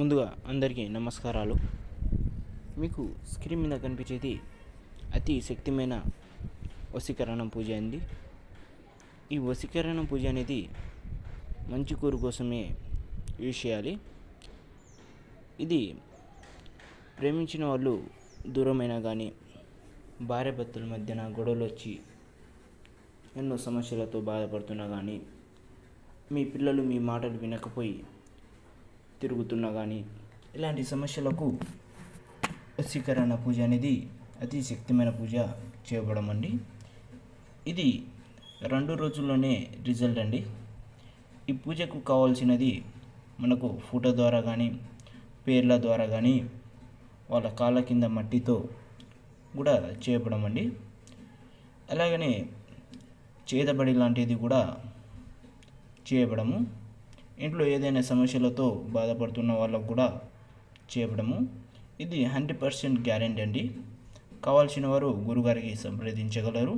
ముందుగా అందరికీ నమస్కారాలు. మీకు స్క్రీన్ మీద కనిపించేది అతి శక్తిమైన వశీకరణ పూజ అండి. ఈ వశీకరణ పూజ అనేది మంచి కూరు కోసమే యూజ్ చేయాలి. ఇది ప్రేమించిన వాళ్ళు దూరమైనా కానీ భార్య భర్తల మధ్యన గొడవలు వచ్చి ఎన్నో సమస్యలతో బాధపడుతున్నా కానీ మీ పిల్లలు మీ మాటలు వినకపోయి తిరుగుతున్నా కానీ ఇలాంటి సమస్యలకు వశీకరణ పూజ అనేది అతి శక్తిమైన పూజ చేయబడం అండి ఇది రెండు రోజుల్లోనే రిజల్ట్ అండి. ఈ పూజకు కావాల్సినది మనకు ఫోటో ద్వారా కానీ పేర్ల ద్వారా కానీ వాళ్ళ కాళ్ళ కింద మట్టితో కూడా చేయబడం అండి అలాగనే చేతబడి లాంటిది కూడా చేయబడము. ఇంట్లో ఏదైనా సమస్యలతో బాధపడుతున్న వాళ్ళకు కూడా చేయడము ఇది హండ్రెడ్ పర్సెంట్ గ్యారెంటీ అండి. కావాల్సిన వారు గురుగారికి సంప్రదించగలరు.